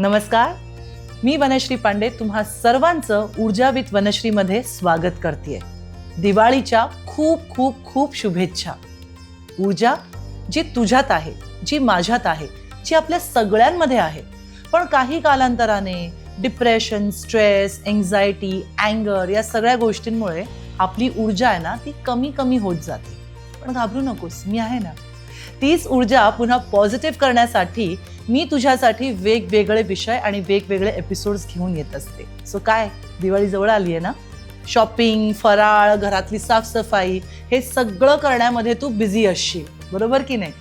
नमस्कार. मी वनश्री पांडे तुम्हा सर्वांचं ऊर्जा विथ वनश्रीमध्ये स्वागत करते दिवाळीच्या खूप खूप खूप शुभेच्छा. ऊर्जा जी तुझ्यात आहे जी माझ्यात आहे जी आपल्या सगळ्यांमध्ये आहे. पण काही कालांतराने डिप्रेशन स्ट्रेस एन्झायटी अँगर या सगळ्या गोष्टींमुळे आपली ऊर्जा आहे ना ती कमी कमी होत जाते. पण घाबरू नकोस मी आहे ना. तीच ऊर्जा पुन्हा पॉझिटिव्ह करण्यासाठी मी तुझ्यासाठी वेगवेगळे विषय आणि वेगवेगळे एपिसोड्स घेऊन येत असते. सो काय? दिवाळी जवळ आली आहे ना? शॉपिंग फराळ घरातली साफसफाई हे सगळं करण्यामध्ये तू बिझी असशील. बरोबर की नाही?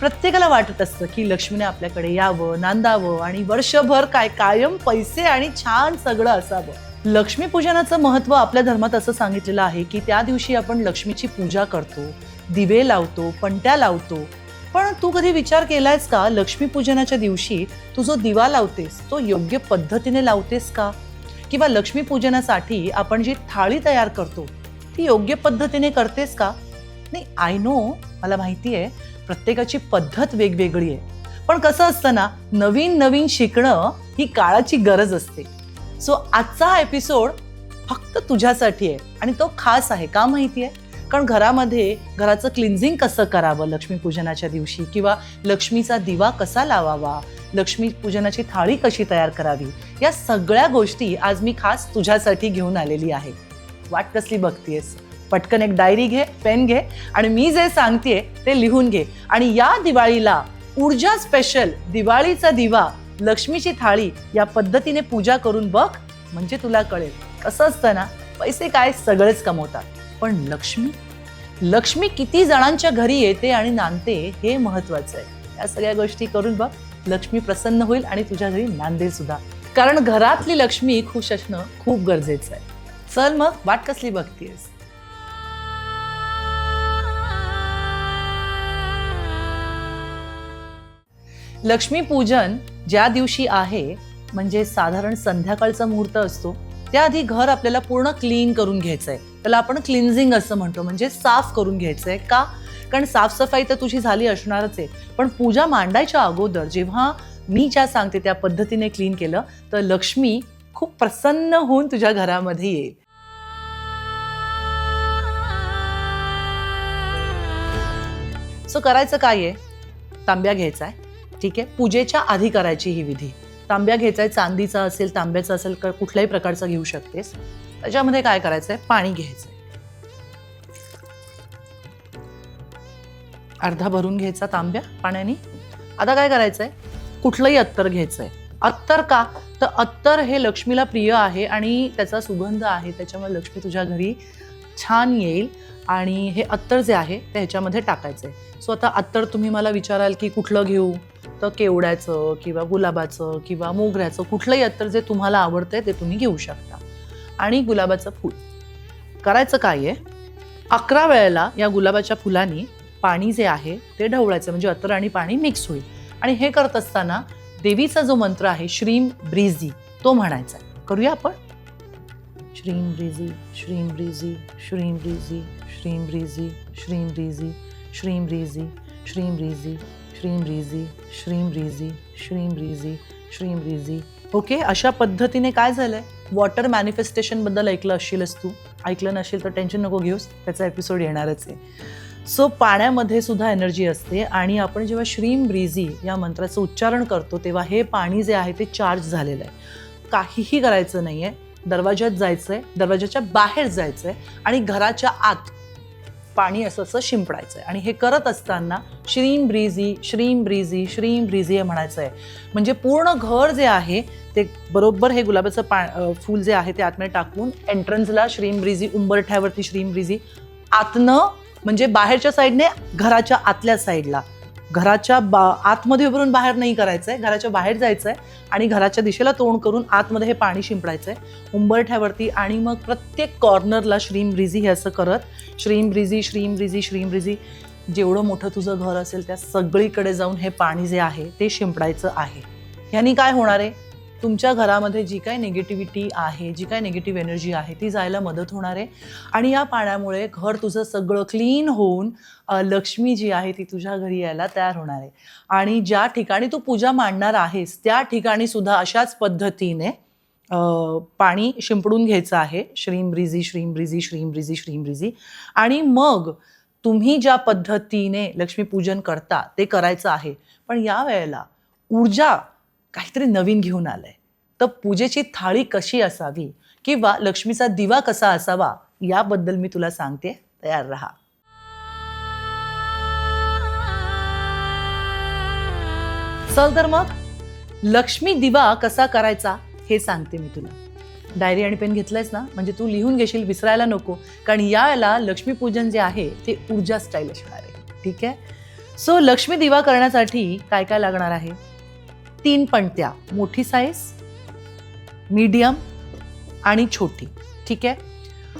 प्रत्येकाला वाटत असतं की लक्ष्मीने आपल्याकडे यावं नांदावं आणि वर्षभर काय कायम पैसे आणि छान सगळं असावं. लक्ष्मीपूजनाचं महत्त्व आपल्या धर्मात असं सांगितलेलं आहे की त्या दिवशी आपण लक्ष्मीची पूजा करतो दिवे लावतो पणत्या लावतो पण तू कधी विचार केलायस का लक्ष्मीपूजनाच्या दिवशी तू जो दिवा लावतेस तो योग्य पद्धतीने लावतेस का? किंवा लक्ष्मीपूजनासाठी आपण जी थाळी तयार करतो ती योग्य पद्धतीने करतेस का? नाही आय नो मला माहिती आहे प्रत्येकाची पद्धत वेगवेगळी आहे. पण कसं असतं ना नवीन नवीन शिकणं ही काळाची गरज असते. सो आजचा हा एपिसोड फक्त तुझ्यासाठी आहे आणि तो खास आहे का माहिती आहे कारण घरामध्ये घराचं क्लिन्झिंग कसं करावं लक्ष्मीपूजनाच्या दिवशी? किंवा लक्ष्मीचा दिवा कसा लावावा? लक्ष्मी पूजनाची थाळी कशी तयार करावी? या सगळ्या गोष्टी आज मी खास तुझ्यासाठी घेऊन आलेली आहे. वाट कसली बघतीयस? पटकन एक डायरी घे पेन घे आणि मी जे सांगतेय ते लिहून घे. आणि या दिवाळीला ऊर्जा स्पेशल दिवाळीचा दिवा लक्ष्मीची थाळी या पद्धतीने पूजा करून बघ म्हणजे तुला कळेल. कसं असतं ना पैसे काय सगळेच कमवतात. पण लक्ष्मी? लक्ष्मी किती जणांच्या घरी येते आणि नांदते हे महत्वाचं आहे. या सगळ्या गोष्टी करून बघ लक्ष्मी प्रसन्न होईल आणि तुझ्या घरी नांदेल सुद्धा. कारण घरातली लक्ष्मी खुश असणं खूप गरजेचं आहे. चल मग वाट कसली बघतीयस? लक्ष्मीपूजन ज्या दिवशी आहे म्हणजे साधारण संध्याकाळचा मुहूर्त असतो त्याआधी घर आपल्याला पूर्ण क्लीन करून घ्यायचंय. त्याला आपण क्लिन्झिंग असं म्हणतो म्हणजे साफ करून घ्यायचंय. का? कारण साफसफाई तर तुझी झाली असणारच आहे. पण पूजा मांडायच्या अगोदर जेव्हा मी ज्या सांगते त्या पद्धतीने क्लीन केलं तर लक्ष्मी खूप प्रसन्न होऊन तुझ्या घरामध्ये येईल. सो करायचं काय आहे? तांब्या घ्यायचा आहे. ठीक आहे? पूजेच्या आधी करायची ही विधी. तांब्या घ्यायचा आहे चांदीचा असेल तांब्याचा असेल क- कुठल्याही प्रकारचा घेऊ शकतेस. त्याच्यामध्ये काय करायचं आहे पाणी घ्यायचं आहे अर्धा भरून घ्यायचा तांब्या पाण्याने. आता काय करायचं आहे कुठलंही अत्तर घ्यायचं आहे अत्तर का? तर अत्तर हे लक्ष्मीला प्रिय आहे आणि त्याचा सुगंध आहे. त्याच्यामुळे लक्ष्मी तुझ्या घरी छान येईल आणि हे अत्तर जे आहे ते ह्याच्यामध्ये टाकायचं आहे सो आता अत्तर तुम्ही मला विचाराल की कुठलं घेऊ? तर केवड्याचं किंवा गुलाबाचं किंवा मोगऱ्याचं कुठलंही अत्तर जे तुम्हाला आवडतंय ते तुम्ही घेऊ शकता. आणि गुलाबाचं फूल. करायचं काय आहे? अकरा वेळेला या गुलाबाच्या फुलांनी पाणी जे आहे ते ढवळायचं म्हणजे अत्तर आणि पाणी मिक्स होईल. आणि हे करत असताना देवीचा जो मंत्र आहे श्रीम ब्रिझी तो म्हणायचा करूया आपण? श्रीम ब्रिझी श्रीम ब्रिझी श्रीम ब्रिझी श्रीम ब्रिझी श्रीम ब्रिझी श्रीम ब्रिझी श्रीम ब्रिझी श्रीम ब्रिझी श्रीम ब्रिझी श्रीम ब्रिझी श्रीम ओके अशा पद्धतीने काय झालंय? वॉटर मॅनिफेस्टेशनबद्दल ऐकलं असशीलच तू. ऐकलं नसेल तर टेन्शन नको घेऊस. त्याचा एपिसोड येणारच आहे. सो पाण्यामध्ये सुद्धा एनर्जी असते आणि आपण जेव्हा श्रीम ब्रिझी या मंत्राचं उच्चारण करतो तेव्हा हे पाणी जे आहे ते चार्ज झालेलं आहे. काहीही करायचं नाही आहे दरवाज्यात जायचं आहे दरवाजाच्या बाहेर जायचं आहे आणि घराच्या आत पाणी असं असं शिंपडायचं आहे आणि हे करत असताना श्रीम ब्रिझी श्रीम ब्रिझी श्रीम ब्रिझी हे म्हणायचं आहे म्हणजे पूर्ण घर जे आहे ते बरोबर हे गुलाबाचं पा फूल जे आहे ते आतमध्ये टाकून एंट्रन्सला श्रीम ब्रिझी उंबरठ्यावरती श्रीम ब्रिझी आतनं म्हणजे बाहेरच्या साईडने घराच्या आतल्या साईडला. घराच्या बा आतमध्ये उभारून बाहेर नाही करायचं आहे घराच्या बाहेर जायचं आहे आणि घराच्या दिशेला तोंड करून आतमध्ये हे पाणी शिंपडायचं आहे उंबरठ्यावरती आणि मग प्रत्येक कॉर्नरला श्रीम ब्रिझी हे असं करत श्रीम ब्रिझी श्रीम ब्रिझी श्रीम ब्रिझी जेवढं मोठं तुझं घर असेल त्या सगळीकडे जाऊन हे पाणी जे आहे ते शिंपडायचं आहे. ह्यानी काय होणार आहे? तुमच्या घरामध्ये जी काही निगेटिव्हिटी आहे जी काही निगेटिव्ह एनर्जी आहे ती जायला मदत होणार आहे. आणि या पाण्यामुळे घर तुझं सगळं क्लीन होऊन लक्ष्मी जी आहे ती तुझ्या घरी यायला तयार होणार आहे. आणि ज्या ठिकाणी तू पूजा मांडणार आहेस त्या ठिकाणी सुद्धा अशाच पद्धतीने पाणी शिंपडून घ्यायचं आहे. श्रीम ब्रिझी श्रीम ब्रिझी श्रीम ब्रिझी श्रीम ब्रिझी. आणि मग तुम्ही ज्या पद्धतीने लक्ष्मीपूजन करता ते करायचं आहे. पण या वेळेला ऊर्जा काहीतरी नवीन घेऊन आलंय. तर पूजेची थाळी कशी असावी किंवा लक्ष्मीचा दिवा कसा असावा याबद्दल मी तुला सांगते. तयार राहा. चल तर मग. लक्ष्मी दिवा कसा करायचा हे सांगते मी तुला. डायरी आणि पेन घेतलंयस ना? म्हणजे तू लिहून घेशील विसरायला नको. कारण यावेळेला लक्ष्मीपूजन जे आहे ते ऊर्जा स्टाईल असणार आहे. ठीक आहे? सो लक्ष्मी दिवा करण्यासाठी काय काय लागणार आहे? तीन पणत्या मोठी साईज मीडियम आणि छोटी. ठीक आहे?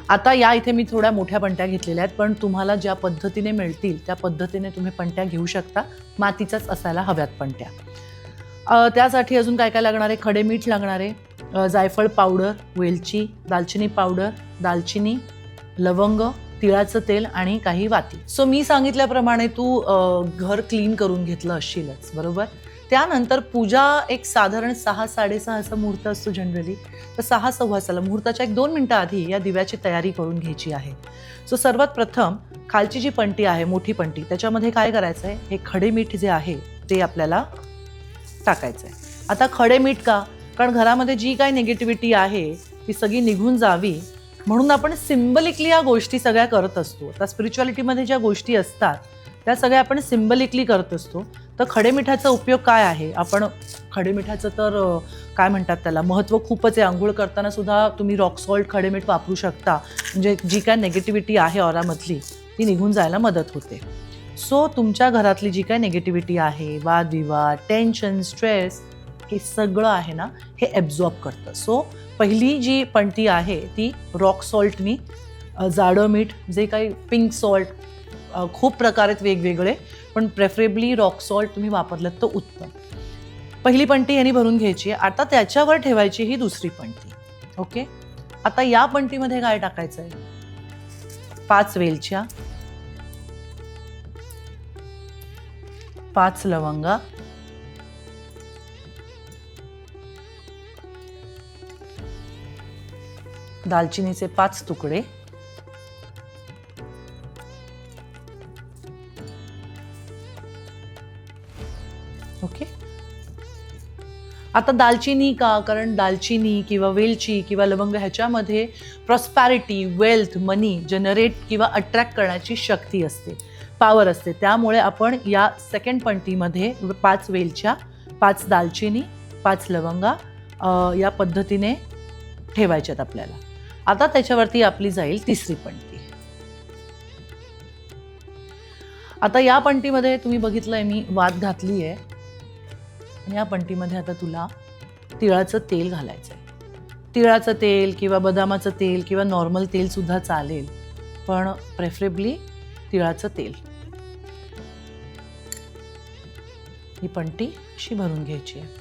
आता या इथे मी थोड्या मोठ्या पणत्या घेतलेल्या आहेत पण तुम्हाला ज्या पद्धतीने मिळतील त्या पद्धतीने तुम्ही पणत्या घेऊ शकता. मातीच्याच असायला हव्यात पणत्या. त्यासाठी अजून काय काय लागणार आहे? खडे मीठ लागणार आहे. जायफळ पावडर वेलची दालचिनी पावडर दालचिनी लवंग तिळाचं तेल आणि काही वाती. सो मी सांगितल्याप्रमाणे तू घर क्लीन करून घेतलं असशीलच बरोबर? त्यानंतर पूजा एक साधारण सहा साडेसहाचा मुहूर्त असतो जनरली. तर सहा सव्वासाला मुहूर्ताच्या एक दोन मिनटं आधी या दिव्याची तयारी करून घ्यायची आहे. सो सर्वात प्रथम खालची जी पंटी आहे मोठी पंटी त्याच्यामध्ये काय करायचं आहे हे खडे मीठ जे आहे ते आपल्याला टाकायचं आहे आता खडे मीठ का? कारण घरामध्ये जी काही निगेटिव्हिटी आहे ती सगळी निघून जावी. म्हणून आपण सिम्बलिकली या गोष्टी सगळ्या करत असतो. आता स्पिरिच्युअलिटीमध्ये ज्या गोष्टी असतात त्या सगळ्या आपण सिम्बलिकली करत असतो. तर खडे मिठाचा उपयोग काय आहे? आपण खडे मिठाचं तर काय म्हणतात त्याला? महत्त्व खूपच आहे. आंघोळ करताना सुद्धा तुम्ही रॉक सॉल्ट खडे मीठ वापरू शकता. म्हणजे जी काय नेगेटिव्हिटी आहे ऑरामधली ती निघून जायला मदत होते. सो तुमच्या घरातली जी काय निगेटिव्हिटी आहे वादविवाद टेन्शन स्ट्रेस हे सगळं आहे ना हे ॲब्झॉर्ब करतं. सो पहिली जी पणती आहे ती रॉक सॉल्टनी जाडं मीठ जे काही पिंक सॉल्ट खूप प्रकार आहेत वेगवेगळे पण प्रेफरेबली रॉक सॉल्ट तुम्ही वापरलं तर उत्तम. पहिली पणती यांनी भरून घ्यायची आहे आता त्याच्यावर ठेवायची ही दुसरी पणती. ओके? आता या पणतीमध्ये काय टाकायचं आहे पाच वेलच्या पाच लवंगा दालचिनीचे पाच तुकडे आता दालचिनी का? कारण दालचिनी किंवा वेलची किंवा लवंग ह्याच्यामध्ये प्रॉस्पॅरिटी वेल्थ मनी जनरेट किंवा अट्रॅक्ट करण्याची शक्ती असते पॉवर असते. त्यामुळे आपण या सेकंड पंक्तीमध्ये पाच वेलच्या पाच दालचिनी पाच लवंगा या पद्धतीने ठेवायच्यात आपल्याला. आता त्याच्यावरती आपली जाईल तिसरी पंक्ती आता या पंक्तीमध्ये तुम्ही बघितलंय मी वाद घातली आहे आणि या पंटीमध्ये आता तुला तिळाचं तेल घालायचं आहे तिळाचं तेल किंवा बदामाचं तेल किंवा नॉर्मल तेल सुद्धा चालेल पण प्रेफरेबली तिळाचं तेल. ही पंटी अशी भरून घ्यायची आहे.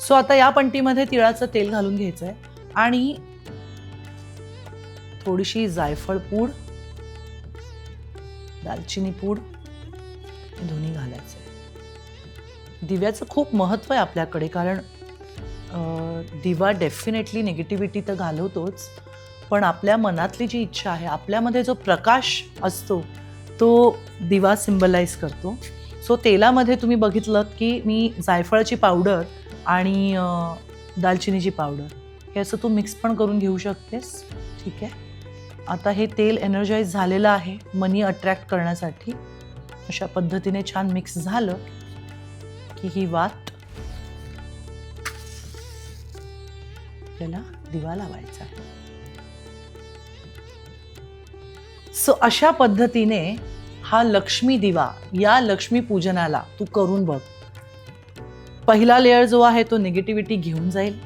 सो आता या पंटीमध्ये तिळाचं तेल घालून घ्यायचं आहे आणि थोडीशी जायफळ पूड दालचिनी पूड हे दोन्ही घालायचं आहे दिव्याचं खूप महत्त्व आहे आपल्याकडे कारण दिवा डेफिनेटली निगेटिव्हिटी तर घालवतोच पण आपल्या मनातली जी इच्छा आहे आपल्यामध्ये जो प्रकाश असतो तो दिवा सिम्बलाइज करतो. सो तेलामध्ये तुम्ही बघितलं की मी जायफळाची पावडर आणि दालचिनीची पावडर हे असं तू मिक्स पण करून घेऊ शकतेस. ठीक आहे. आता हे तेल एनर्जाईज झालेलं आहे मनी अट्रॅक्ट करण्यासाठी. अशा पद्धतीने छान मिक्स झालं की ही वात आपल्याला दिवा लावायचा. सो अशा पद्धतीने हा लक्ष्मी दिवा या लक्ष्मी पूजनाला तू करून बघ. पहिला लेअर जो आहे तो निगेटिव्हिटी घेऊन जाईल.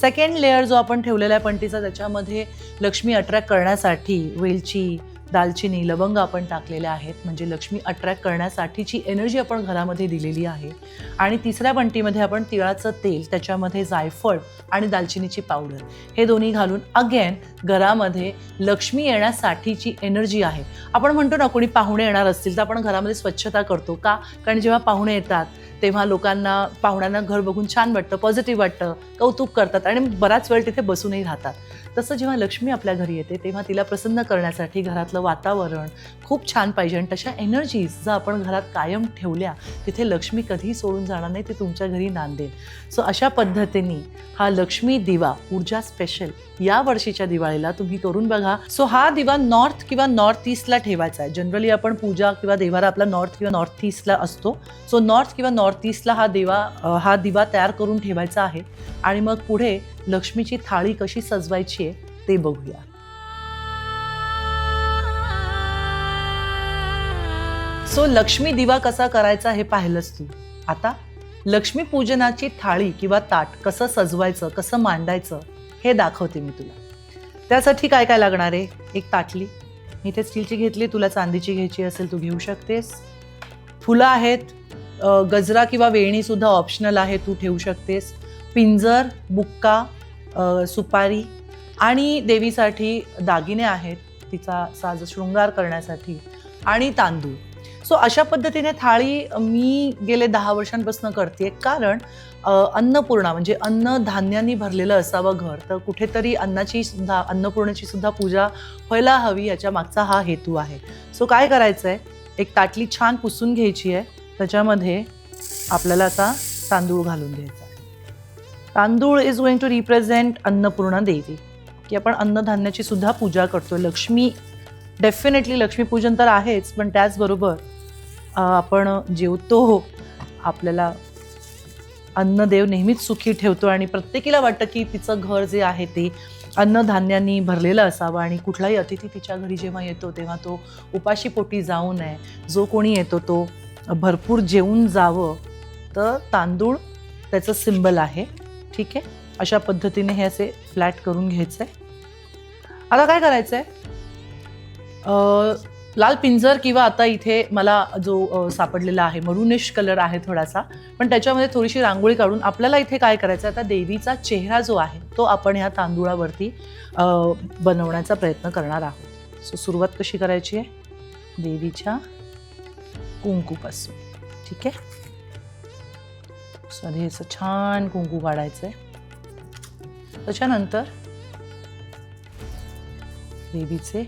सेकंड लेअर जो आपण ठेवलेला आहे पंटीचा त्याच्यामध्ये लक्ष्मी अट्रॅक्ट करण्यासाठी वेलची दालचिनी लवंग आपण टाकलेल्या आहेत. म्हणजे लक्ष्मी अट्रॅक्ट करण्यासाठीची एनर्जी आपण घरामध्ये दिलेली आहे. आणि तिसऱ्या बंटीमध्ये आपण तिळाचं तेल त्याच्यामध्ये जायफळ आणि दालचिनीची पावडर हे दोन्ही घालून अगेन घरामध्ये लक्ष्मी येण्यासाठीची एनर्जी आहे. आपण म्हणतो ना कोणी पाहुणे येणार असतील तर आपण घरामध्ये स्वच्छता करतो का? कारण जेव्हा पाहुणे येतात तेव्हा लोकांना पाहुण्यांना घर बघून छान वाटतं पॉझिटिव्ह वाटतं कौतुक करतात आणि बराच वेळ तिथे बसूनही राहतात. तसं जेव्हा लक्ष्मी आपल्या घरी येते तेव्हा तिला प्रसन्न करण्यासाठी घरातलं वातावरण खूप छान पाहिजे. आणि तशा एनर्जीज जर आपण घरात कायम ठेवल्या तिथे लक्ष्मी कधीही सोडून जाणार नाही ते तुमच्या घरी नांदेल सो अशा पद्धतीने हा लक्ष्मी दिवा ऊर्जा स्पेशल या वर्षीच्या दिवाळीला तुम्ही करून बघा. सो हा दिवा नॉर्थ किंवा नॉर्थ ईस्टला ठेवायचा आहे. जनरली आपण पूजा किंवा देवारा आपला नॉर्थ किंवा नॉर्थ ईस्टला असतो. सो नॉर्थ किंवा नॉर्थ ईस्टला हा देवा हा दिवा तयार करून ठेवायचा आहे. आणि मग पुढे लक्ष्मीची थाळी कशी सजवायची आहे ते बघूया. सो लक्ष्मी दिवा कसा करायचा हे पाहिलंच तू. आता लक्ष्मी पूजनाची थाळी किंवा ताट कसं सजवायचं कसं मांडायचं हे दाखवते मी तुला. त्यासाठी काय काय लागणार आहे? एक ताटली. मी इथे स्टीलची घेतली तुला चांदीची घ्यायची असेल तू घेऊ शकतेस. फुलं आहेत गजरा किंवा वेणी सुद्धा ऑप्शनल आहे तू ठेवू शकतेस. पिंजर बुक्का सुपारी आणि देवीसाठी दागिने आहेत तिचा साज शृंगार करण्यासाठी आणि तांदूळ. सो अशा पद्धतीने थाळी मी गेले दहा वर्षांपासून करते कारण अन्नपूर्णा म्हणजे अन्न धान्यांनी भरलेलं असावं घर तर कुठेतरी अन्नाची सुद्धा अन्नपूर्णाची सुद्धा पूजा व्हायला हवी याच्या मागचा हा हेतू आहे. सो काय करायचं आहे एक ताटली छान पुसून घ्यायची आहे. त्याच्यामध्ये आपल्याला आता तांदूळ घालून द्यायचा तांदूळ is going to represent Annapurna Devi. की आपण अन्नधान्याची सुद्धा पूजा करतो लक्ष्मी डेफिनेटली लक्ष्मीपूजन तर आहेच पण त्याचबरोबर आपण जेवतो आपल्याला अन्नदेव नेहमीच सुखी ठेवतो आणि प्रत्येकीला वाटतं की तिचं घर जे आहे ते अन्नधान्यांनी भरलेलं असावं आणि कुठलाही अतिथी तिच्या घरी जेव्हा येतो तेव्हा तो उपाशी पोटी जाऊ नये. जो कोणी येतो तो भरपूर जेवून जावं. तर तांदूळ त्याचं सिंबल आहे. ठीक आहे? अशा पद्धतीने हे असे फ्लॅट करून घ्यायचं आहे आता काय करायचं आहे लाल पिंजर किंवा आता इथे मला जो सापडलेला आहे मरुनिश कलर आहे थोडासा पण त्याच्यामध्ये थोडीशी रांगोळी काढून आपल्याला इथे काय करायचं आहे आता देवीचा चेहरा जो आहे तो आपण ह्या तांदूळावरती बनवण्याचा प्रयत्न करणार आहोत. सो सुरुवात कशी करायची आहे? देवीच्या कुंकूपासून. ठीक आहे? सो आधी असं छान कुंकू काढायचं आहे त्याच्यानंतर देवीचे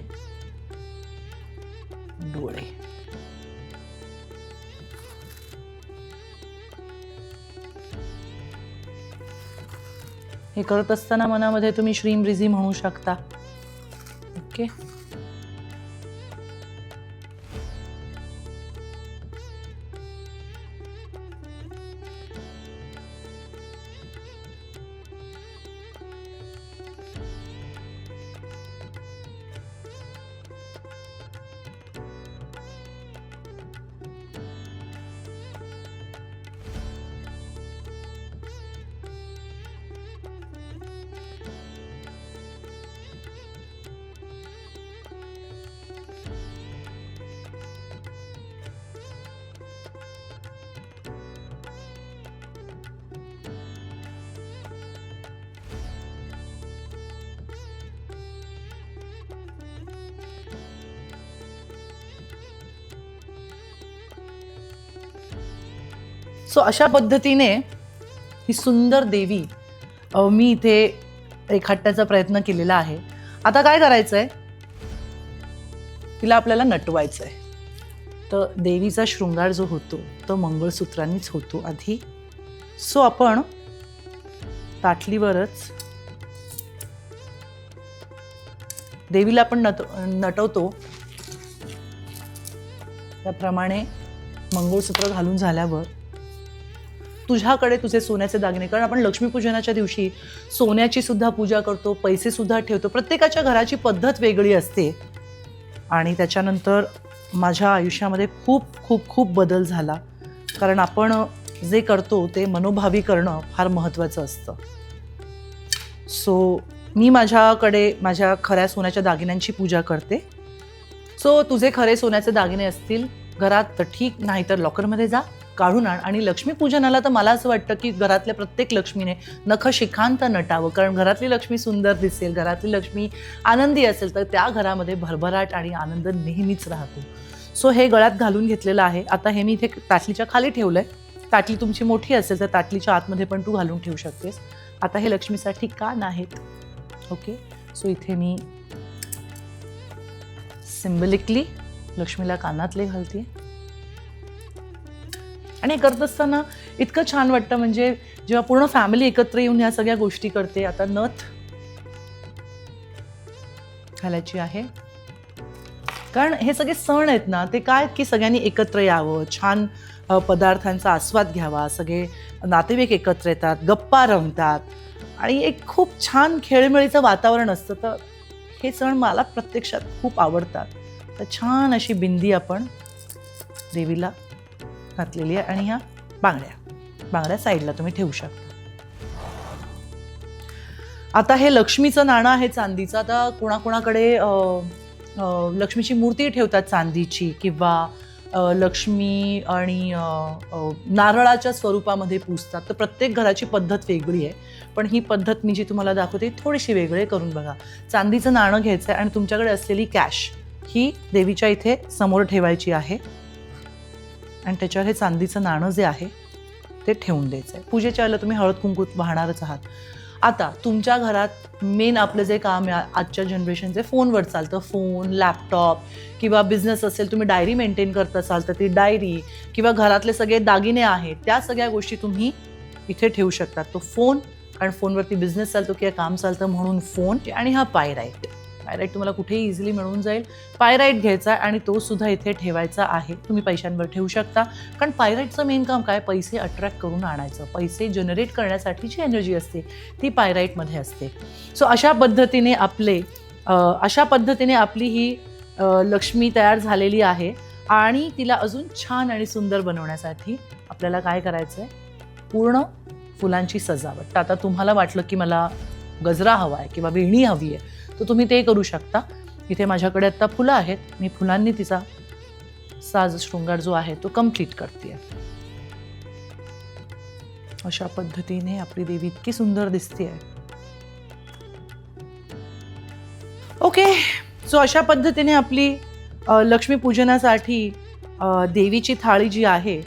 डोळे. हे करत असताना मनामध्ये तुम्ही श्रीम रिझी म्हणू शकता. सो अशा पद्धतीने ही सुंदर देवी मी इथे रेखाटण्याचा प्रयत्न केलेला आहे. आता काय करायचं आहे तिला आपल्याला नटवायचं आहे तर देवीचा शृंगार जो होतो तो मंगळसूत्रांनीच होतो आधी. सो आपण ताटलीवरच देवीला आपण नट नटवतो. त्याप्रमाणे मंगळसूत्र घालून झाल्यावर तुझ्याकडे तुझे सोन्याचे दागिने. कारण आपण लक्ष्मीपूजनाच्या दिवशी सोन्याची सुद्धा पूजा करतो पैसे सुद्धा ठेवतो. प्रत्येकाच्या घराची पद्धत वेगळी असते. आणि त्याच्यानंतर माझ्या आयुष्यामध्ये खूप खूप खूप बदल झाला. कारण आपण जे करतो ते मनोभावी करणं फार महत्त्वाचं असतं. सो मी माझ्याकडे माझ्या खऱ्या सोन्याच्या दागिन्यांची पूजा करते. सो तुझे खरे सोन्याचे दागिने असतील घरात तर ठीक नाही तर लॉकरमध्ये जा काढून आण. आणि लक्ष्मीपूजनाला तर मला असं वाटतं की घरातल्या प्रत्येक लक्ष्मीने नख शिखांत नटावं. कारण घरातली लक्ष्मी सुंदर दिसेल घरातली लक्ष्मी आनंदी असेल तर त्या घरामध्ये भरभराट आणि आनंद नेहमीच राहतो. सो हे गळ्यात घालून घेतलेलं आहे. आता हे मी इथे ताटलीच्या खाली ठेवलं आहे ताटली तुमची मोठी असेल तर ताटलीच्या आतमध्ये पण तू घालून ठेवू शकतेस. आता हे लक्ष्मीसाठी कान आहेत ओके सो इथे मी सिम्बलिकली लक्ष्मीला कानातले घालते आणि हे करत असताना इतकं छान वाटतं म्हणजे जेव्हा पूर्ण फॅमिली एकत्र येऊन ह्या सगळ्या गोष्टी करते आता नथ घालायची आहे. कारण हे सगळे सण आहेत ना ते काय की सगळ्यांनी एकत्र यावं छान पदार्थांचा आस्वाद घ्यावा सगळे नातेवाईक एकत्र येतात गप्पा रंगतात. आणि एक खूप छान खेळमेळीचं वातावरण असतं तर हे सण मला प्रत्यक्षात खूप आवडतात. तर छान अशी बिंदी आपण देवीला घातलेली आहे आणि ह्या बांगड्या बांगड्या साईडला तुम्ही ठेवू शकता. आता हे लक्ष्मीचं नाणं आहे चांदीचं. आता कोणाकोणाकडे लक्ष्मीची मूर्ती ठेवतात चांदीची किंवा लक्ष्मी आणि नारळाच्या स्वरूपामध्ये पूजतात. तर प्रत्येक घराची पद्धत वेगळी आहे. पण ही पद्धत मी जी तुम्हाला दाखवते थोडीशी वेगळी करून बघा. चांदीचं नाणं घ्यायचं आहे आणि तुमच्याकडे असलेली कॅश. ही देवीच्या इथे समोर ठेवायची आहे. आणि त्याच्यावर हे चांदीचं नाणं जे आहे ते ठेवून द्यायचं आहे पूजेच्या वेळेला तुम्ही हळद कुंकूत वाहणारच आहात. आता तुमच्या घरात मेन आपलं जे काम आहे आजच्या जनरेशनचे फोनवर चालतं. फोन लॅपटॉप किंवा बिझनेस असेल तुम्ही डायरी मेंटेन करत असाल तर ती डायरी किंवा घरातले सगळे दागिने आहेत त्या सगळ्या गोष्टी तुम्ही इथे ठेवू शकता. तो फोन कारण फोनवरती बिझनेस चालतो किंवा काम चालतं म्हणून फोन आणि हा पायराईट पायराईट तुम्हाला कुठेही इझिली मिळून जाईल. पायराईट घ्यायचा आणि तो सुद्धा इथे ठेवायचा आहे. तुम्ही पैशांवर ठेवू शकता. कारण पायराईटचं मेन काम काय? पैसे अट्रॅक्ट करून आणायचं. पैसे जनरेट करण्यासाठी जी एनर्जी असते. ती पायराईटमध्ये असते. सो अशा पद्धतीने आपले अशा पद्धतीने आपली ही लक्ष्मी तयार झालेली आहे. आणि तिला अजून छान आणि सुंदर बनवण्यासाठी आपल्याला काय करायचं आहे पूर्ण फुलांची सजावट. तर आता तुम्हाला वाटलं की मला गजरा हवा आहे किंवा वेणी हवी आहे तर तुम्ही ते करू शकता. इथे माझ्याकडे आत्ता फुलं आहेत. मी फुलांनी तिचा साज शृंगार जो आहे तो कंप्लीट करते. अशा पद्धतीने आपली देवी इतकी सुंदर दिसते आहे ओके. सो अशा पद्धतीने आपली लक्ष्मीपूजनासाठी देवीची थाळी जी आहे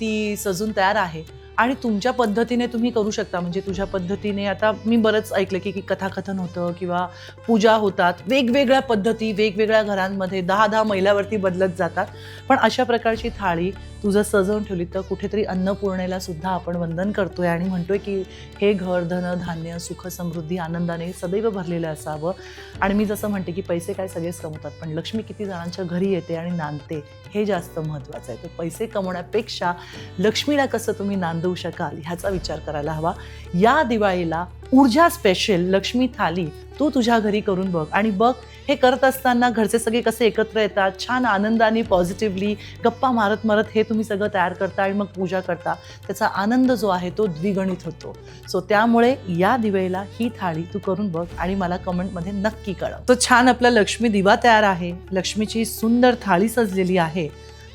ती सजून तयार आहे. आणि तुमच्या पद्धतीने तुम्ही करू शकता. म्हणजे तुझ्या पद्धतीने आता मी बरंच ऐकलं की की कथाकथन होतं किंवा पूजा होतात. वेगवेगळ्या पद्धती वेगवेगळ्या घरांमध्ये दहा दहा मैलावरती बदलत जातात. पण अशा प्रकारची थाळी तुझं सजवून ठेवली तर कुठेतरी अन्नपूर्णेला सुद्धा आपण वंदन करतोय आणि म्हणतोय की हे घर धन धान्य सुख समृद्धी आनंदाने सदैव भरलेलं असावं. आणि मी जसं म्हणते की पैसे काय सगळेच कमवतात पण लक्ष्मी किती जणांच्या घरी येते आणि नांदते हे जास्त महत्त्वाचं आहे. तर पैसे कमवण्यापेक्षा लक्ष्मीला कसं तुम्ही नांदवू शकाल ह्याचा विचार करायला हवा. या दिवाळीला ऊर्जा स्पेशल लक्ष्मी थाली तू तुझ्या घरी करून बघ. आणि बघ हे करत असताना घरचे सगळे कसे एकत्र येतात छान आनंदाने पॉझिटिव्हली गप्पा मारत मारत हे तुम्ही सगळं तयार करता आणि मग पूजा करता. त्याचा आनंद जो आहे तो द्विगणित होतो. सो त्यामुळे या दिवाळीला ही थाळी तू करून बघ आणि मला कमेंटमध्ये नक्की कळव. तो छान आपला लक्ष्मी दिवा तयार आहे. लक्ष्मीची सुंदर थाळी सजलेली आहे.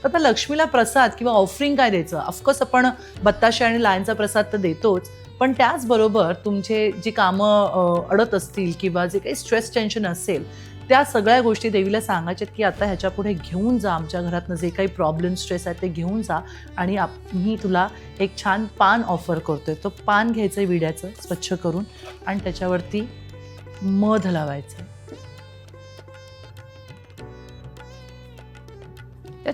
तर आता लक्ष्मीला प्रसाद किंवा ऑफरिंग काय द्यायचं? ऑफकोर्स आपण बत्ताशे आणि लायनचा प्रसाद तर देतोच. पण त्याचबरोबर तुमचे जी कामं अडत असतील किंवा जे काही स्ट्रेस टेन्शन असेल त्या सगळ्या गोष्टी देवीला सांगायच्यात की आता ह्याच्या पुढे घेऊन जा. आमच्या घरातनं जे काही प्रॉब्लेम स्ट्रेस आहे ते घेऊन जा. आणि आप मी तुला एक छान पान ऑफर करतोय. तो पान घ्यायचं आहे विड्याचं स्वच्छ करून. आणि त्याच्यावरती मध लावायचं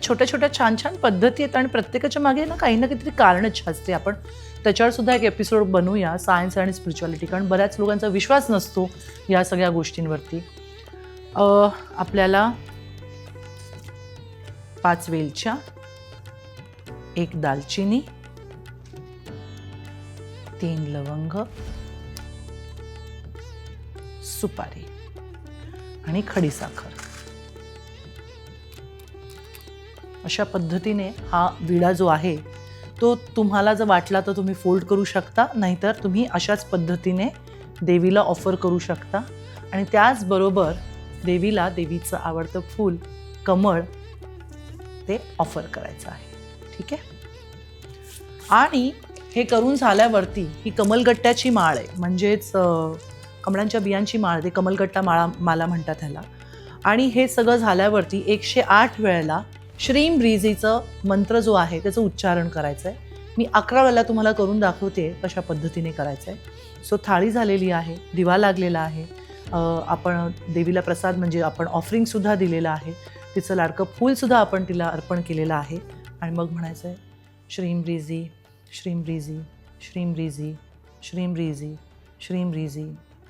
छोट्या छोट्या छान छान पद्धती आहेत आणि प्रत्येकाच्या मागे ना काही ना काहीतरी कारणच असते आपण. त्याच्यावर सुद्धा एक एपिसोड बनवूया सायन्स आणि स्पिरिच्युअलिटी कारण बऱ्याच लोकांचा विश्वास नसतो या सगळ्या गोष्टींवरती. आपल्याला पाच वेलच्या एक दालचिनी तीन लवंग सुपारी आणि खडीसाखर अशा पद्धतीने हा विडा जो आहे तो तुम्हाला जर वाटला तर तुम्ही फोल्ड करू शकता नाहीतर तुम्ही अशाच पद्धतीने देवीला ऑफर करू शकता. आणि त्याचबरोबर देवीला देवीचं आवडतं फूल कमळ ते ऑफर करायचं आहे. ठीक आहे? आणि हे करून झाल्यावरती ही कमलगट्ट्याची माळ आहे म्हणजेच कमळांच्या बियांची माळ ते कमलगट्टा माळा माला म्हणतात ह्याला. आणि हे सगळं झाल्यावरती एकशे आठ वेळेला श्रीम ब्रिझीचं मंत्र जो आहे त्याचं उच्चारण करायचं आहे मी अकरा वेळेला तुम्हाला करून दाखवते कशा पद्धतीने करायचं आहे सो थाळी झालेली आहे दिवा लागलेला आहे. आपण देवीला प्रसाद म्हणजे आपण ऑफरिंगसुद्धा दिलेलं आहे. तिचं लाडकं फूलसुद्धा आपण तिला अर्पण केलेलं आहे. आणि मग म्हणायचं आहे श्रीम ब्रिझी श्रीम ब्रिझी श्रीम रिझी श्रीम रिझी श्रीम ब्रिझी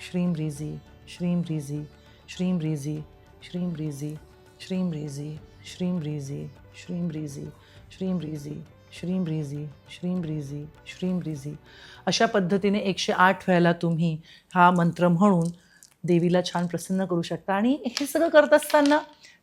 श्रीम ब्रिझी श्रीम रिझी श्रीम ब्रिझी श्रीम रिझी श्रीम रिझी श्रीम रिझी श्रीम रिझी श्रीम रिझी श्रीम रिझी श्रीम रिझी श्रीम रिझी अशा पद्धतीने एकशे आठ वेळेला तुम्ही हा मंत्र म्हणून देवीला छान प्रसन्न करू शकता. आणि हे सगळं करत असताना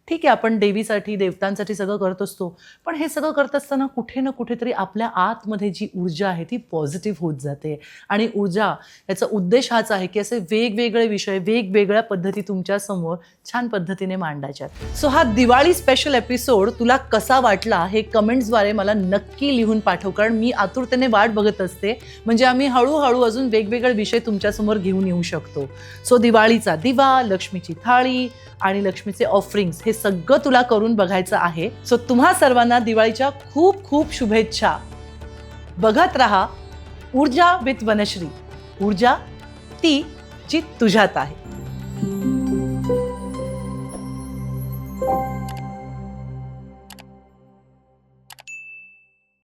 ठीक आहे आपण देवीसाठी देवतांसाठी सगळं करत असतो. पण हे सगळं करत असताना कुठे ना कुठेतरी आपल्या आतमध्ये जी ऊर्जा आहे ती पॉझिटिव्ह होत जाते. आणि ऊर्जा याचा उद्देश हाच आहे की असे वेगवेगळे विषय वेगवेगळ्या पद्धती तुमच्यासमोर छान पद्धतीने मांडायच्यात सो हा दिवाळी स्पेशल एपिसोड तुला कसा वाटला हे कमेंट्सद्वारे मला नक्की लिहून पाठव. कारण मी आतुरतेने वाट बघत असते. म्हणजे आम्ही हळूहळू अजून वेगवेगळे विषय तुमच्यासमोर घेऊन येऊ शकतो. सो दिवाळीचा दिवा लक्ष्मीची थाळी आणि लक्ष्मीचे ऑफरिंग्स हे सगळं तुला करून बघायचं आहे. सो तुम्हा सर्वांना दिवाळीच्या खूप खूप शुभेच्छा. बघत राहा ऊर्जा विथ वनश्री. ऊर्जा ती जी तुझ्यात आहे.